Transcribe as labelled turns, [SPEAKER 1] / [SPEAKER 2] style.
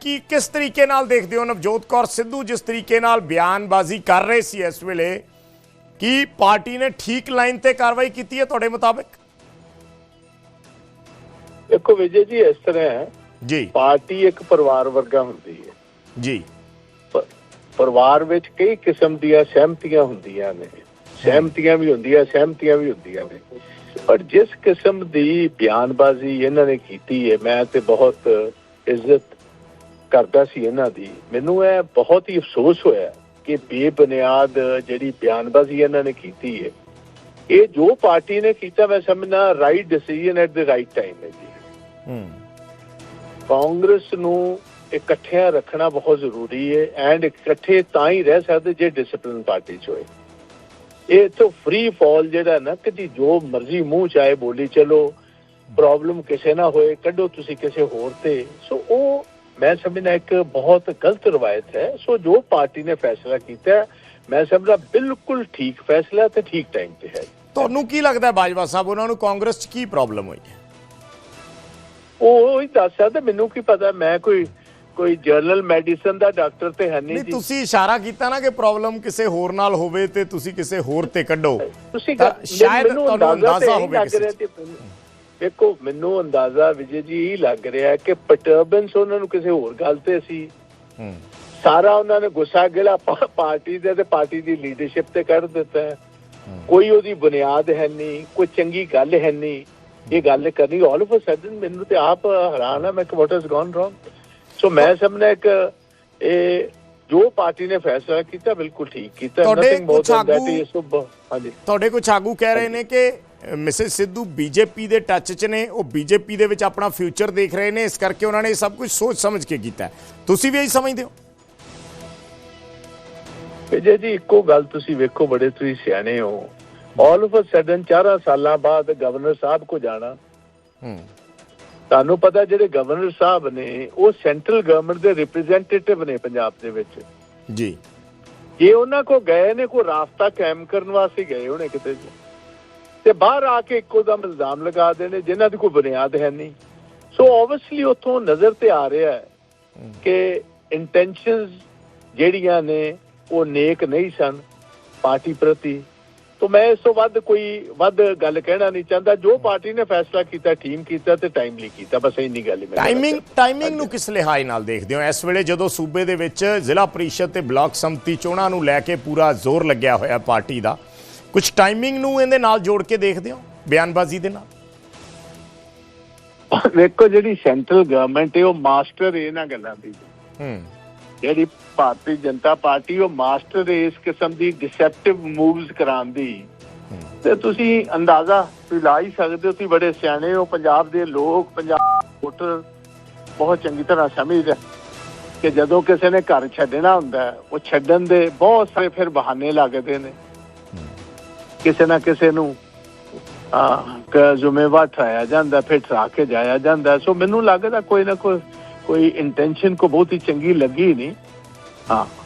[SPEAKER 1] ਕੀ ਕਿਸ ਤਰੀਕੇ ਨਾਲ ਦੇਖਦੇ ਹੋ ਨਵਜੋਤ ਕੌਰ ਸਿੱਧੂ ਜਿਸ ਤਰੀਕੇ ਨਾਲ ਬਿਆਨਬਾਜ਼ੀ ਕਰ ਰਹੇ ਸੀ ਇਸ ਵੇਲੇ? ਕੀ ਪਾਰਟੀ ਨੇ ਠੀਕ ਲਾਈਨ ਤੇ ਕਾਰਵਾਈ ਕੀਤੀ ਹੈ ਤੁਹਾਡੇ ਮੁਤਾਬਕ?
[SPEAKER 2] ਦੇਖੋ ਵਿਜੇ ਜੀ ਇਸ ਤਰ੍ਹਾਂ ਹੈ।
[SPEAKER 1] ਜੀ।
[SPEAKER 2] ਪਾਰਟੀ ਇੱਕ ਪਰਿਵਾਰ ਵਰਗਾ ਹੁੰਦੀ ਹੈ।
[SPEAKER 1] ਜੀ।
[SPEAKER 2] ਪਰਿਵਾਰ ਵਿੱਚ ਕਈ ਕਿਸਮ ਦੀਆਂ ਸਹਿਮਤੀਆਂ ਹੁੰਦੀਆਂ ਨੇ। ਸਹਿਮਤੀਆਂ ਵੀ ਹੁੰਦੀਆਂ ਸਹਿਮਤੀਆਂ ਵੀ ਹੁੰਦੀਆਂ ਨੇ। ਪਰ ਜਿਸ ਕਿਸਮ ਦੀ ਬਿਆਨਬਾਜ਼ੀ ਇਹਨਾਂ ਨੇ ਕੀਤੀ ਹੈ ਮੈਂ ਤੇ ਬਹੁਤ ਇੱਜ਼ਤ ਕਰਦਾ ਸੀ ਇਹਨਾਂ ਦੀ ਮੈਨੂੰ ਇਹ ਬਹੁਤ ਹੀ ਅਫਸੋਸ ਹੋਇਆ ਕਿ ਬੇਬੁਨਿਆਦ ਜਿਹੜੀ ਬਿਆਨਬਾਜ਼ੀ ਇਹਨਾਂ ਨੇ ਕੀਤੀ ਹੈ। ਇਹ ਜੋ ਪਾਰਟੀ ਨੇ ਕੀਤਾ ਮੈਂ ਸਮਝਣਾ right decision at the right time ਹੈ ਜੀ।
[SPEAKER 1] ਹੂੰ।
[SPEAKER 2] ਕਾਂਗਰਸ ਨੂੰ ਇਕੱਠਿਆਂ ਰੱਖਣਾ ਬਹੁਤ ਜ਼ਰੂਰੀ ਹੈ ਐਂਡ ਇਕੱਠੇ ਤਾਂ ਹੀ ਰਹਿ ਸਕਦੇ ਜੇ ਡਿਸਪਲਿਨ ਪਾਰਟੀ ਚ ਹੋਏ। ਇਹ ਤੋਂ ਫ੍ਰੀ ਫਾਲ ਜਿਹੜਾ ਨਾ ਕਿ ਜੋ ਮਰਜ਼ੀ ਮੂੰਹ ਚਾਏ ਬੋਲੀ ਚਲੋ ਪ੍ਰੋਬਲਮ ਕਿਸੇ ਨਾ ਹੋਏ ਕੱਢੋ ਤੁਸੀਂ ਕਿਸੇ ਹੋਰ ਤੇ। ਸੋ ਉਹ ਮੈਂ ਸਮਝਣਾ ਇੱਕ ਬਹੁਤ ਗਲਤ ਰਵਾਇਤ ਹੈ। ਸੋ ਜੋ ਪਾਰਟੀ ਨੇ ਫੈਸਲਾ ਕੀਤਾ ਮੈਂ ਸਮਝਦਾ ਬਿਲਕੁਲ ਠੀਕ ਫੈਸਲਾ ਤੇ ਠੀਕ ਟਾਈਮ ਤੇ ਹੈ।
[SPEAKER 1] ਤੁਹਾਨੂੰ ਕੀ ਲੱਗਦਾ ਬਾਜਵਾ ਸਾਹਿਬ ਉਹਨਾਂ ਨੂੰ ਕਾਂਗਰਸ 'ਚ ਕੀ ਪ੍ਰੋਬਲਮ ਹੋਈ? ਹੈ
[SPEAKER 2] ਉਹ ਹੀ ਦੱਸ ਸਕਦਾ ਮੈਨੂੰ ਕੀ ਪਤਾ ਮੈਂ ਕੋਈ ਕੋਈ ਜਰਨਲ ਮੈਡੀਸਨ ਦਾ ਡਾਕਟਰ ਤੇ ਹੈ ਨਹੀਂ ਜੀ।
[SPEAKER 1] ਤੁਸੀਂ ਇਸ਼ਾਰਾ ਕੀਤਾ ਨਾ ਕਿ ਪ੍ਰੋਬਲਮ ਕਿਸੇ ਹੋਰ ਨਾਲ ਹੋਵੇ ਤੇ ਤੁਸੀਂ ਕਿਸੇ ਹੋਰ ਤੇ ਕੱਢੋ।
[SPEAKER 2] ਤੁਸੀਂ
[SPEAKER 1] ਸ਼ਾਇਦ ਤੁਹਾਨੂੰ ਅੰਦਾਜ਼ਾ ਹੋਵੇ ਕਿਸੇ
[SPEAKER 2] ਦੇਖੋ ਮੈਨੂੰ ਅੰਦਾਜ਼ਾ ਵਿਜੇ ਜੀ ਇਹ ਲੱਗ ਰਿਹਾ ਹੈ ਕਿ ਪਰਟਰਬੈਂਸ ਉਹਨਾਂ ਨੂੰ ਕਿਸੇ ਹੋਰ ਗੱਲ ਤੇ ਸੀ।
[SPEAKER 1] ਹੂੰ।
[SPEAKER 2] ਸਾਰਾ ਉਹਨਾਂ ਨੇ ਗੁੱਸਾ ਗਿਲਾ ਪਾਰਟੀ ਦੇ ਤੇ ਪਾਰਟੀ ਦੀ ਲੀਡਰਸ਼ਿਪ ਤੇ ਕੱਢ ਦਿੱਤਾ ਹੈ। ਕੋਈ ਉਹਦੀ ਬੁਨਿਆਦ ਹੈ ਨਹੀਂ ਕੋਈ ਚੰਗੀ ਗੱਲ ਹੈ ਨਹੀਂ। ਇਹ ਗੱਲ ਕਰਨੀ ਆਲ ਆਫ ਅ ਸਡਨ ਮੈਨੂੰ ਤੇ ਆਪ ਹੈਰਾਨ ਆ ਮੈਂ ਕਿ what has gone wrong so ਮੈਂ ਸਮਝਦਾ ਇੱਕ ਇਹ ਜੋ ਪਾਰਟੀ ਨੇ ਫੈਸਲਾ ਕੀਤਾ ਬਿਲਕੁਲ ਠੀਕ ਕੀਤਾ। ਨਥਿੰਗ ਮੋਰ ਦੈਟ
[SPEAKER 1] ਆਗੂ-
[SPEAKER 2] ਇਜ਼ ਸੋ ਹਾਂਜੀ।
[SPEAKER 1] ਤੁਹਾਡੇ ਕੁਝ ਆਗੂ ਕਹਿ ਰਹੇ ਨੇ ਕਿ ਮਿਸਿਸ ਸਿੱਧੂ ਬੀਜੇਪੀ ਦੇ ਟੱਚ 'ਚ ਨੇ ਉਹ ਬੀਜੇਪੀ ਦੇ ਵਿੱਚ ਆਪਣਾ ਫਿਊਚਰ ਦੇਖ ਰਹੇ ਨੇ ਇਸ ਕਰਕੇ ਉਹਨਾਂ ਨੇ ਇਹ ਸਭ ਕੁਝ ਸੋਚ ਸਮਝ ਕੇ ਕੀਤਾ। ਤੁਸੀਂ ਵੀ ਇਹੀ ਸਮਝਦੇ ਹੋ?
[SPEAKER 2] ਵਿਜੇ ਜੀ ਇੱਕੋ ਗੱਲ ਤੁਸੀਂ ਵੇਖੋ ਬੜੇ ਤੁਸੀਂ ਸਿਆਣੇ ਹੋ। ਆਲ ਆਫ ਅ ਸਡਨ 4 ਸਾਲਾਂ ਬਾਅਦ ਗਵਰਨਰ ਸਾਹਿਬ ਕੋ ਜਾਣਾ।
[SPEAKER 1] ਹੂੰ।
[SPEAKER 2] ਤੁਹਾਨੂੰ ਪਤਾ ਜਿਹੜੇ ਗਵਰਨਰ ਸਾਹਿਬ ਨੇ ਉਹ ਸੈਂਟਰਲ ਗਵਰਨਮੈਂਟ ਦੇ ਰਿਪਰੈਜ਼ੈਂਟੇਟਿਵ ਨੇ ਪੰਜਾਬ ਦੇ ਵਿੱਚ।
[SPEAKER 1] ਜੀ।
[SPEAKER 2] ਜੇ ਉਹਨਾਂ ਕੋ ਗਏ ਨੇ ਕੋਈ ਰਾਸਤਾ ਕਾਇਮ ਕਰਨ ਵਾਸਤੇ ਗਏ ਹੋਣੇ ਕਿਤੇ? ਜੀ ਤੇ ਬਾਹਰ ਆ ਕੇ ਇੱਕੋ ਦਮ ਇਲਜ਼ਾਮ ਲਗਾ ਦੇਣੇ ਜਿਨ੍ਹਾਂ ਦੀ ਕੋਈ ਬੁਨਿਆਦ ਹੈ ਨਹੀਂ। ਸੋ ਆਬਵੀਅਸਲੀ ਉੱਥੋਂ ਨਜ਼ਰ ਤੇ ਆ ਰਿਹਾ ਹੈ ਕਿ ਇੰਟੈਂਸ਼ਨਸ ਜਿਹੜੀਆਂ ਨੇ ਉਹ ਨੇਕ ਨਹੀਂ ਸਨ ਪਾਰਟੀ ਪ੍ਰਤੀ। ਤੋਂ ਮੈਂ ਇਸ ਤੋਂ ਵੱਧ ਕੋਈ ਵੱਧ ਗੱਲ ਕਹਿਣਾ ਨਹੀਂ ਚਾਹੁੰਦਾ। ਜੋ ਪਾਰਟੀ ਨੇ ਫੈਸਲਾ ਕੀਤਾ ਟੀਮ ਕੀਤਾ ਤੇ ਟਾਈਮਲੀ ਕੀਤਾ। ਬਸ ਇੰਨੀ ਗੱਲ ਹੀ ਮੈਂ
[SPEAKER 1] ਟਾਈਮਿੰਗ। ਟਾਈਮਿੰਗ ਨੂੰ ਕਿਸ ਲਿਹਾਜ਼ ਨਾਲ ਦੇਖਦੇ ਹੋ? ਇਸ ਵੇਲੇ ਜਦੋਂ ਸੂਬੇ ਦੇ ਵਿੱਚ ਜ਼ਿਲ੍ਹਾ ਪਰਿਸ਼ਦ ਤੇ ਬਲਾਕ ਸੰਮਤੀ ਚੋਣਾਂ ਨੂੰ ਲੈ ਕੇ ਪੂਰਾ ਜ਼ੋਰ ਲੱਗਿਆ ਹੋਇਆ ਪਾਰਟੀ ਦਾ ਕੁਝ ਟਾਈਮਿੰਗ ਨੂੰ ਇਹਦੇ ਨਾਲ ਜੋੜ ਕੇ ਦੇਖਦੇ ਹੋ ਬਿਆਨਬਾਜ਼ੀ ਦੇ ਨਾਲ?
[SPEAKER 2] ਵੇਖੋ ਜਿਹੜੀ ਸੈਂਟਰਲ ਗਵਰਨਮੈਂਟ ਹੈ ਉਹ ਮਾਸਟਰ ਹੈ ਇਹਨਾਂ ਗੱਲਾਂ ਦੀ।
[SPEAKER 1] ਹੂੰ।
[SPEAKER 2] ਜਿਹੜੀ ਭਾਰਤੀ ਜਨਤਾ ਪਾਰਟੀ ਉਹ ਮਾਸਟਰ ਹੈ ਇਸ ਕਿਸਮ ਦੀ ਡਿਸੈਪਟਿਵ ਮੂਵਸ ਕਰਾਉਣ ਦੀ। ਤੇ ਤੁਸੀਂ ਅੰਦਾਜ਼ਾ ਲਾ ਹੀ ਸਕਦੇ ਹੋ ਤੁਸੀਂ ਬੜੇ ਸਿਆਣੇ ਹੋ ਪੰਜਾਬ ਦੇ ਲੋਕ ਪੰਜਾਬ ਵੋਟਰ ਬਹੁਤ ਚੰਗੀ ਤਰ੍ਹਾਂ ਸਮਝਦੇ ਕਿ ਜਦੋਂ ਕਿਸੇ ਨੇ ਘਰ ਛੱਡਣਾ ਹੁੰਦਾ ਉਹ ਛੱਡਣ ਦੇ ਬਹੁਤ ਸਾਰੇ ਫਿਰ ਬਹਾਨੇ ਲੱਗਦੇ ਨੇ। ਕਿਸੇ ਨਾ ਕਿਸੇ ਨੂੰ ਆ ਕ ਜ਼ਿੰਮੇਵਾਰ ਠਹਿਰਾਇਆ ਜਾਂਦਾ, ਫਿਰ ਠਰਾ ਕੇ ਜਾਇਆ ਜਾਂਦਾ। ਸੋ ਮੈਨੂੰ ਲੱਗਦਾ ਕੋਈ ਨਾ ਕੋਈ ਕੋਈ ਇੰਟੈਂਸ਼ਨ ਕੋ ਬਹੁਤ ਹੀ ਚੰਗੀ ਲੱਗੀ ਨਹੀਂ। ਹਾਂ।